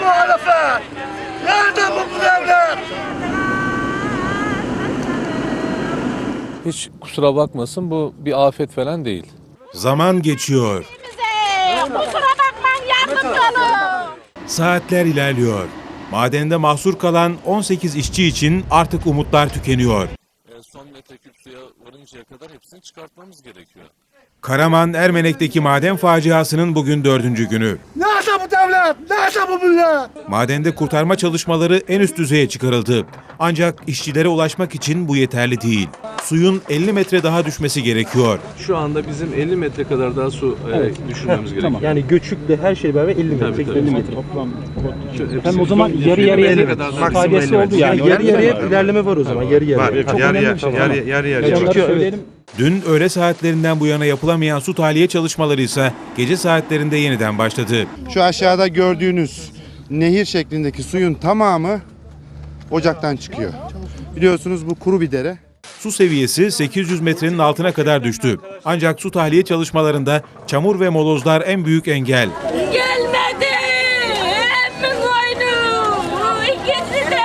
muhalefet? Nerede bu devlet? Hiç kusura bakmasın bu bir afet falan değil. Zaman geçiyor. Kusura bakmayın yardımcı olun. Saatler ilerliyor. Madende mahsur kalan 18 işçi için artık umutlar tükeniyor. Son metreküp suya varıncaya kadar hepsini çıkartmamız gerekiyor. Karaman Ermenek'teki maden faciasının bugün dördüncü günü. Nerede bu devlet? Nerede bu millet? Madende kurtarma çalışmaları en üst düzeye çıkarıldı. Ancak işçilere ulaşmak için bu yeterli değil. Suyun 50 metre daha düşmesi gerekiyor. Şu anda bizim 50 metre kadar daha su e, düşürmemiz gerekiyor. Yani göçükle her şey beraber 50 metre. Tabii, tabii. 50 metre. Hepsi Hem o zaman yarı yarıya 50 kadar daha- faydası oldu yani. Yarı yarıya ilerleme var o zaman. Yarı yarıya. Var. Çok Yarı önemli yarı bir şey. Yarı yarı yarı. Yani onları söyleyelim. Dün öğle saatlerinden bu yana yapılamayan su tahliye çalışmaları ise gece saatlerinde yeniden başladı. Şu aşağıda gördüğünüz nehir şeklindeki suyun tamamı ocaktan çıkıyor. Biliyorsunuz bu kuru bir dere. Su seviyesi 800 metrenin altına kadar düştü. Ancak su tahliye çalışmalarında çamur ve molozlar en büyük engel. Gelmedi. Emmin oyunu. İkisi de.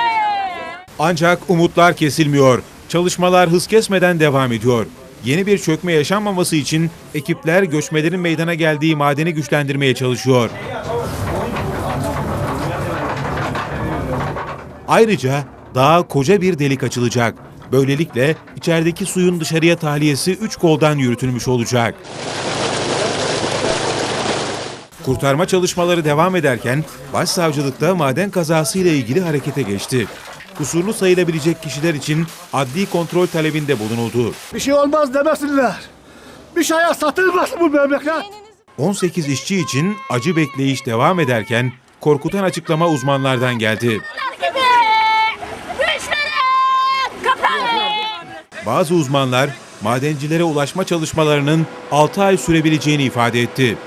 Ancak umutlar kesilmiyor. Çalışmalar hız kesmeden devam ediyor. Yeni bir çökme yaşanmaması için ekipler göçmelerin meydana geldiği madeni güçlendirmeye çalışıyor. Ayrıca daha koca bir delik açılacak. Böylelikle içerideki suyun dışarıya tahliyesi 3 koldan yürütülmüş olacak. Kurtarma çalışmaları devam ederken Başsavcılıkta maden kazası ile ilgili harekete geçti. Kusurlu sayılabilecek kişiler için adli kontrol talebinde bulunuldu. Bir şey olmaz demesinler. Bir şeye satılmasın bu memleket. 18 işçi için acı bekleyiş devam ederken korkutan açıklama uzmanlardan geldi. Bazı uzmanlar madencilere ulaşma çalışmalarının 6 ay sürebileceğini ifade etti.